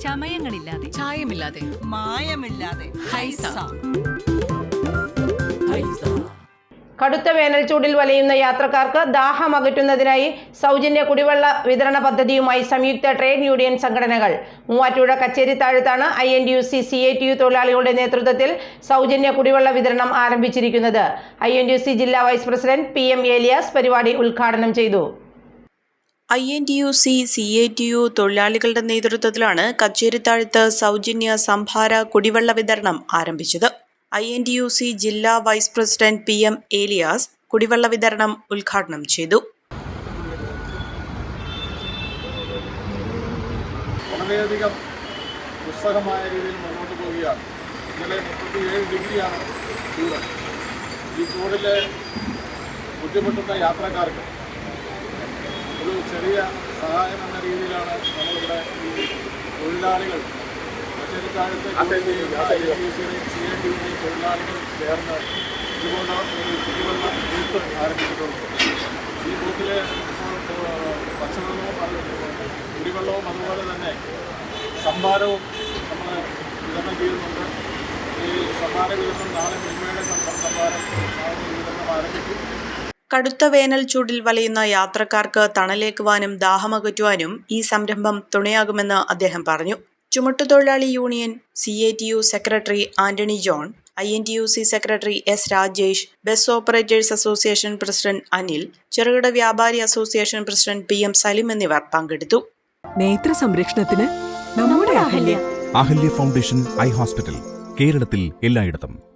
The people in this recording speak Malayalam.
ചമയങ്ങളില്ലാതെ. ചായമില്ലാതെ. മായമില്ലാതെ. ഹൈസ. കടുത്ത വേനൽച്ചൂടിൽ വലയുന്ന യാത്രക്കാർക്ക് ദാഹം അകറ്റുന്നതിനായി സൗജന്യ കുടിവെള്ള വിതരണ പദ്ധതിയുമായി സംയുക്ത ട്രേഡ് യൂണിയൻ സംഘടനകൾ. മൂവാറ്റുപുഴ കച്ചേരി താഴത്താണ് I N D U C C A T U തൊഴിലാളികളുടെ നേതൃത്വത്തിൽ സൗജന്യ കുടിവെള്ള വിതരണം ആരംഭിച്ചിരിക്കുന്നത്. I N D U C ജില്ലാ vice president P M Elias പരിപാടി ഉദ്ഘാടനം ചെയ്തു. I N T U C C A T U തൊഴിലാളികളുടെ നേതൃത്വത്തിലാണ് കച്ചേരിത്താഴത്ത് സൗജന്യ സംഭാര കുടിവെള്ള വിതരണം ആരംഭിച്ചത്. I N T U C ജില്ലാ vice president P M Elias കുടിവെള്ള വിതരണം ഉദ്ഘാടനം ചെയ്തു. രീതിയിൽ ഡിഗ്രിയാണ് ചൂട്. ഈ ചൂടിൽ ബുദ്ധിമുട്ടുന്ന യാത്രക്കാർക്ക് ഒരു ചെറിയ സഹായം എന്ന രീതിയിലാണ് നമ്മളിവിടെ ഈ തൊഴിലാളികൾ മറ്റൊരു സി എ ടിയുടെയും തൊഴിലാളികൾ ചേർന്ന് ഇതുപോലെ ഒരു കുടിവെള്ള ബൂത്ത് ആരംഭിച്ചിട്ടുണ്ട്. ഈ ബൂത്തിലെ ഭക്ഷണവും കുടിവെള്ളവും അതുപോലെ തന്നെ സംഭാരവും നമ്മൾ വിതരണം ചെയ്യുന്നുണ്ട്. ഈ സംഭാര വിതരണം നാളെ മിൽമയുടെ സംഭാരം നാളെ വിതരണം കടുത്ത വേനൽ ചൂടിൽ വലയുന്ന യാത്രക്കാർക്ക് തണലേക്കുവാനും ദാഹമകറ്റുവാനും ഈ സംരംഭം തുണയാകുമെന്ന് അദ്ദേഹം പറഞ്ഞു. ചുമട്ടുതൊഴിലാളി union C A T U secretary Antony John I N T U C secretary S Rajesh bus operators association president Anil ചെറുകിട വ്യാപാരി association president P M Salim എന്നിവർ പങ്കെടുത്തു. നേത്ര സംരക്ഷണത്തിന് നമ്മുടെ Ahalya. Ahalya foundation eye hospital കേരളത്തിൽ എല്ലായിടത്തും.